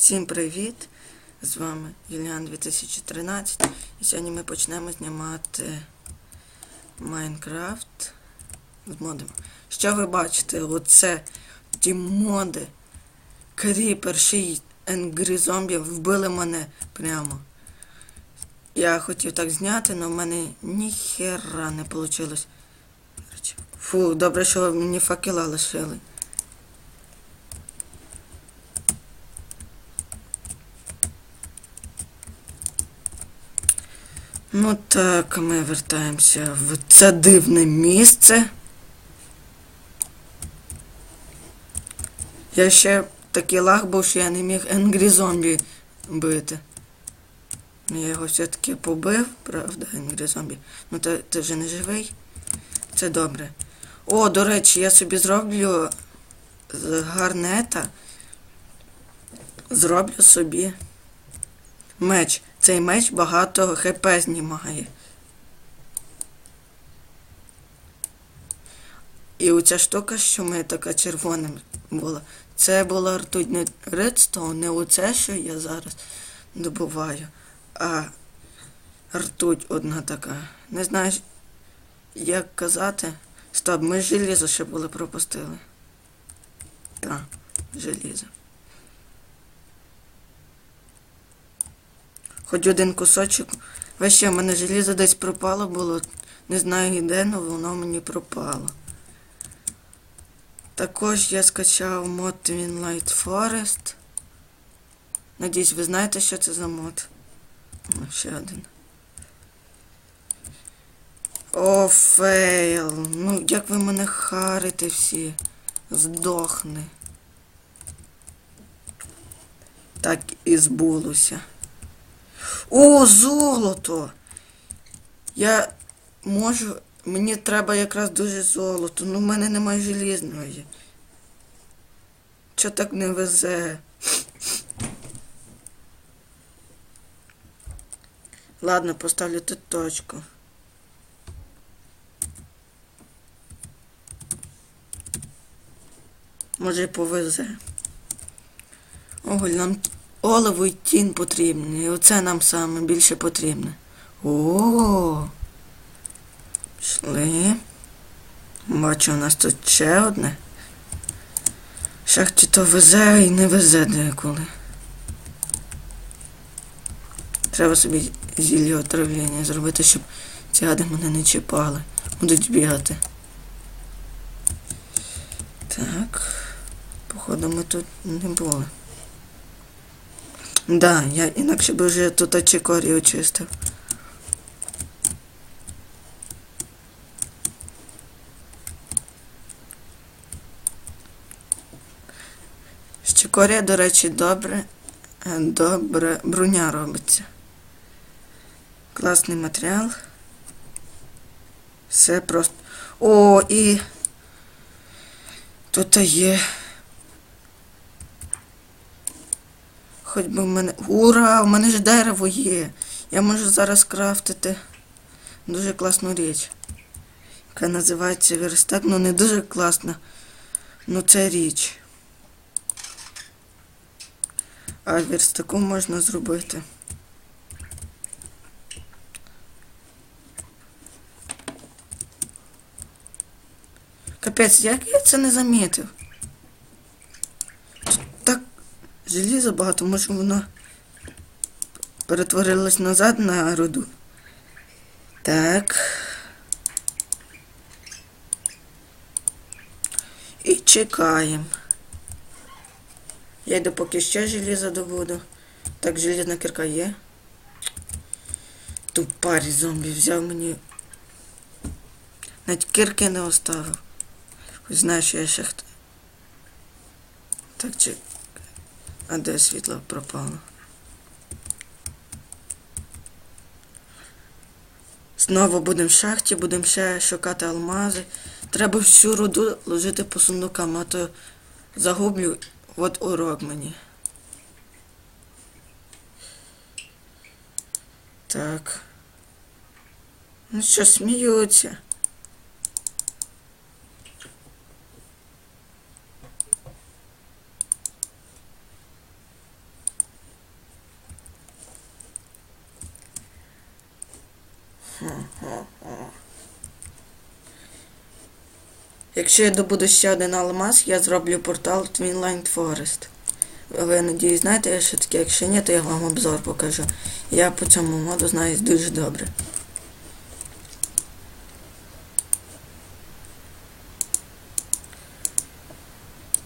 Всім привіт! З вами Юліан 2013 і сьогодні ми почнемо знімати Майнкрафт з модами. Що ви бачите? Оце ті моди. Кріпер, ще й Angry Zombie вбили мене прямо. Я хотів так зняти, але в мене ніхера не вийшло. Фу, добре, що мені факела лишили. Ну так, ми вертаємося в це дивне місце. Я ще такий лаг був, що я не міг Angry Zombie бити. Ну, Я його все-таки побив, правда, Angry Zombie. Ну ти, ти вже не живий. Це добре. О, до речі, я собі зроблю з гарнета. Зроблю собі меч. Цей меч багато хп знімає. І оця штука, що ми така червоним була, це була ртуть не редстоун, не оце, що я зараз добуваю, а ртуть одна така. Не знаю, як казати. Стоп, ми желізо ще були пропустили. Так, желізо. Хоч один кусочок. Ваще, в мене желізо десь пропало було. Не знаю де, але воно мені пропало. Також я скачав мод Twinlight Forest. Надіюсь, ви знаєте, що це за мод. О, ще один. О, фейл. Ну, як ви мене харите всі. Здохни. Так і збулося. О, золото! Я можу. Мені треба якраз дуже золото, ну в мене немає желізної. Чо так не везе? Ладно, поставлю тут точку. Може повезе. Оголь, нам оливу й тін потрібні. Оце нам саме більше потрібне. О. Пішли. Бачу, у нас тут ще одне. Шахті то везе і не везе деколи. Треба собі зілля отравлення зробити, щоб ці гади мене не чіпали. Будуть бігати. Так. Походу ми тут не були. Да, я інакше би вже тут очікорі очистив. Чикорія, до речі, добре, е, добре броня робиться. Класний матеріал. Все просто. О, і тут є. Хоч би в мене. Ура! У мене ж дерево є. Я можу зараз крафтити дуже класну річ. Яка називається верстак. Ну не дуже класна. Ну це річ. А верстаку можна зробити. Капець, як я це не замітив? Тут Так желіза багато, може воно перетворилось назад на руду. Так. І чекаємо. Я йду поки ще желізо добуду. Так, желізна кірка є. Тупарі зомбі взяв мені. Навіть кірки не оставив. Хоч знаю, що я ще хто. Так чи. А де світло пропало? Знову будемо в шахті, будемо ще шукати алмази. Треба всю руду ложити по сундукам, а то загублю. От урок мені. Так. Ну що, сміються? Якщо я добуду ще один алмаз, я зроблю портал Twinline Forest. Ви надіюсь, знаєте, що таке, якщо ні, то я вам обзор покажу. Я по цьому моду знаю дуже добре.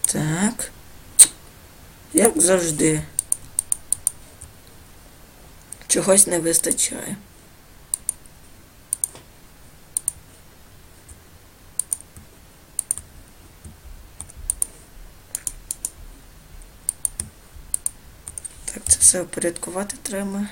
Так. Як завжди. Чогось не вистачає. Так, це все упорядкувати треба.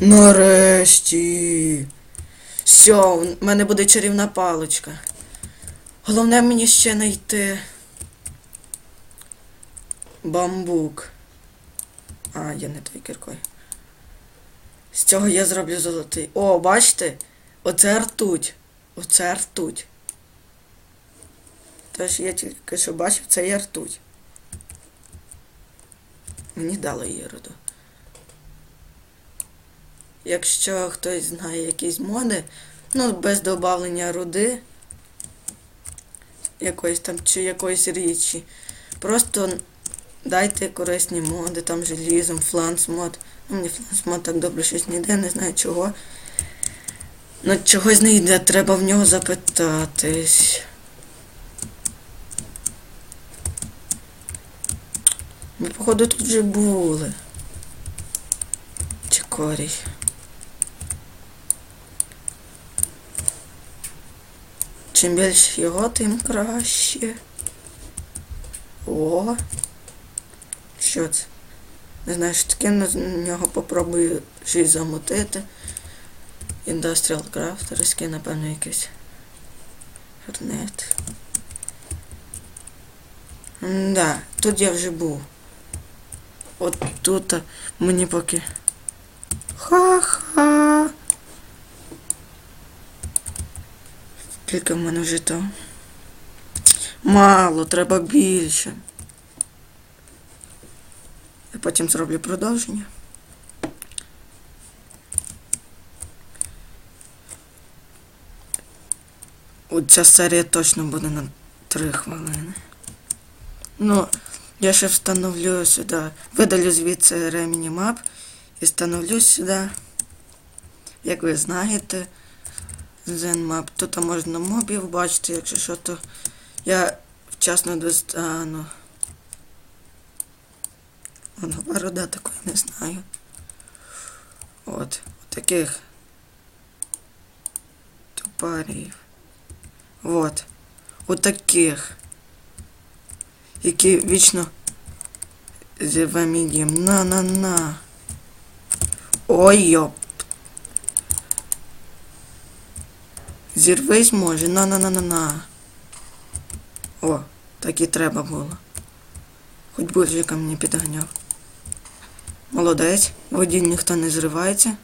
Нарешті. Все, в мене буде чарівна паличка. Головне мені ще знайти бамбук. А, я не той кіркою. З цього я зроблю золотий. О, бачите? Оце ртуть. Оце ртуть. Тож я тільки що бачив, це є ртуть. Мені дало її роду. Якщо хтось знає якісь моди, ну, без додавлення руди, якоїсь там чи якоїсь річі, просто дайте корисні моди, там желізом, фланс мод. Ну, мені фланс мод так добре щось не йде, не знаю чого. Ну, чогось не йде, треба в нього запитатись. Ми, походу, тут вже були. Чекорій. Чим більше його, тим краще. О. Що це? Не знаю, що таке, на нього попробую щось замутити. Industrial Craft, різки, напевно, якийсь. Гарнет. Да, тут я вже був. От тут мені поки. Ха-ха. Скільки в мене вже то? Мало, треба більше. Я потім зроблю продовження. Оця серія точно буде на 3 хвилини. Ну, я ще встановлю сюди. Видалю звідси ремені мап і встановлю сюди. Як ви знаєте, ZenMap. Тут можна мобів бачити, якщо що, то я вчасно достану. Нова рода такої не знаю. От, таких тупарів. От. От таких. Які вічно з вамідієм. На-на-на. Ой, йоп. Зірвись може. На-на-на-на-на. О, так і треба було. Хоч буржика мені підганяв. Молодець, воді ніхто не зривається.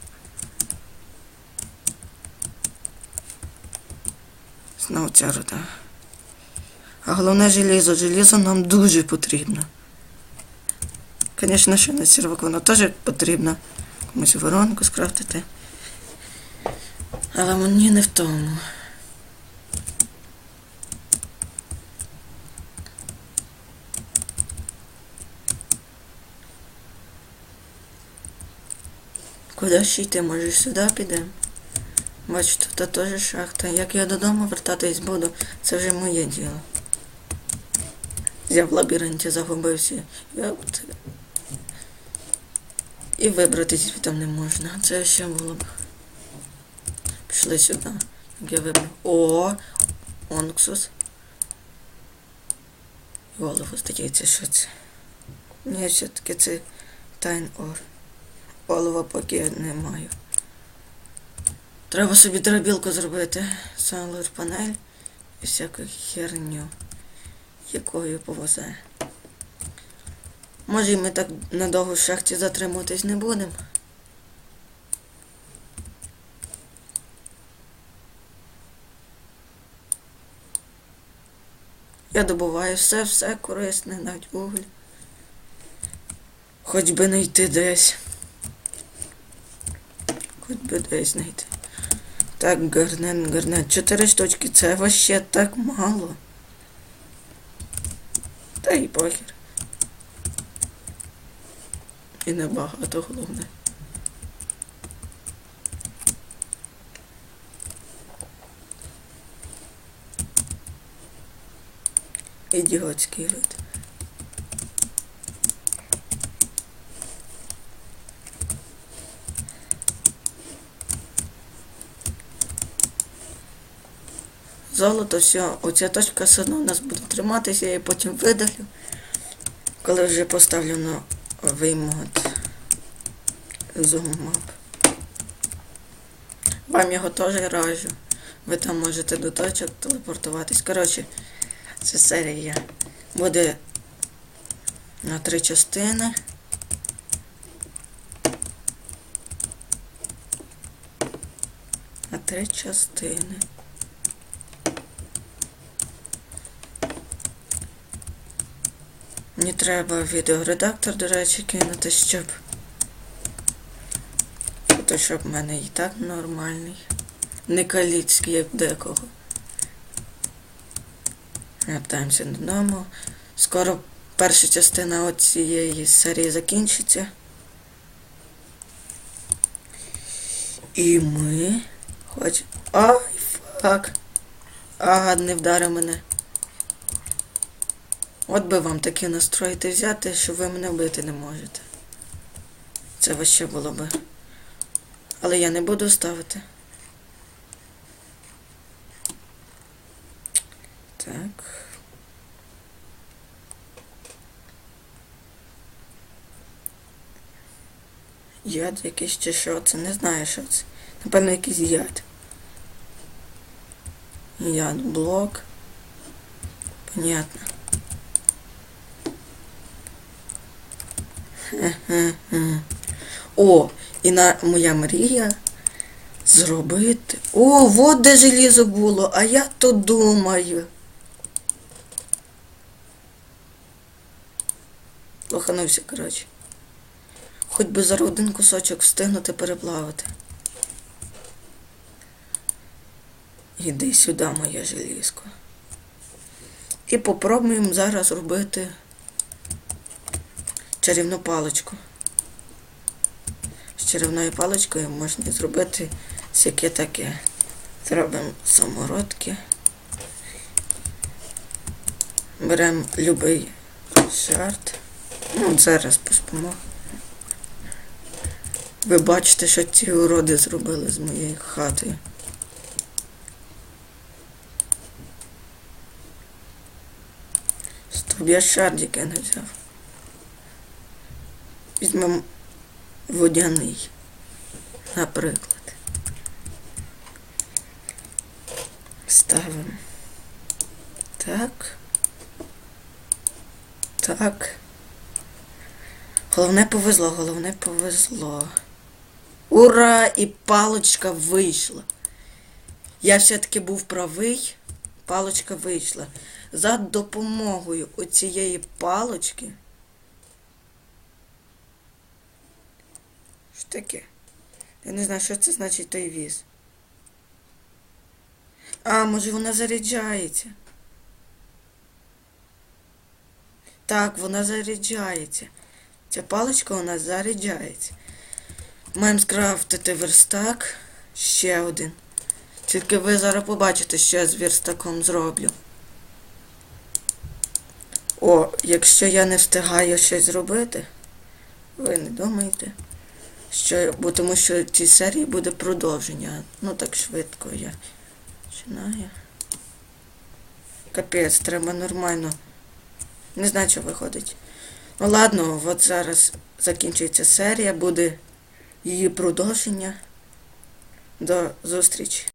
Знову ця рота. А головне желізо. Желізо нам дуже потрібно. Звісно, що на сірвак воно теж потрібно. Комусь воронку скрафтити. Але мені не в тому. Куди ще йти? Може сюди підемо? Бачу, тут теж шахта. Як я додому вертатись буду, це вже моє діло. Я в лабіринті загубився. Я... І вибратись звідти не можна. Це ще було б. Пішли сюди. Як я вибрав. О! Онксус. Голову здається, що це. Ні, все-таки це Тайн Ор. Олова поки я не маю. Треба собі дробілку зробити. Солар панель і всяку херню, якою повезе. Може і ми так надовго в шахті затримуватись не будемо. Я добуваю все, все корисне, навіть вуглі. Хоч би не йти десь. Хоч би десь знайти. Так, гарнет, гарнет. Чотири штучки. Це вообще так мало. Та й похер. І небагато головне. Ідіотський вид. Золото, все, оця точка все одно у нас буде триматися, я її потім видалю. Коли вже виймот Zoom Map. Вам його теж раджу. Ви там можете до точок телепортуватись. Коротше, ця серія буде на три частини. На три частини. Мені треба відеоредактор, до речі, кинути, щоб фотошоп в мене і так нормальний. Не каліцький, як декого. Вертаємося додому. Скоро перша частина цієї серії закінчиться. І ми хоч... Ай, фак. Ага, не вдарив мене. От би вам такі настроїти взяти, що ви мене вбити не можете. Це ваще було би. Але я не буду ставити. Так. Яд якийсь чи що це? Не знаю, що це. Напевно, якийсь яд. Яд блок. Понятно. О, і на моя мрія зробити. О, от де желізо було, а я то думаю. Лоханувся, коротше. Хоч би за один кусочок встигнути переплавити. Іди сюди, моє желізко. І попробуємо зараз робити чарівну паличку. З чарівною паличкою можна зробити всяке таке. Зробимо самородки. Беремо любий шарт. Ну, зараз поспимо. Ви бачите, що ці уроди зробили з моєю хатою. Стоп, я шардіки не взяв. Візьмемо водяний, наприклад. Ставимо. Так. Так. Головне повезло, головне повезло. Ура! І палочка вийшла. Я все-таки був правий, палочка вийшла. За допомогою оцієї палочки. Що таке? Я не знаю, що це значить той віз. А, може вона заряджається. Так, вона заряджається. Ця паличка у нас заряджається. Маємо скрафтити верстак. Ще один. Тільки ви зараз побачите, що я з верстаком зроблю. О, якщо я не встигаю щось зробити, ви не думаєте, що, бо тому що цій серії буде продовження. Ну так швидко я починаю. Капець, треба нормально. Не знаю, що виходить. Ну ладно, от зараз закінчується серія, буде її продовження. До зустрічі.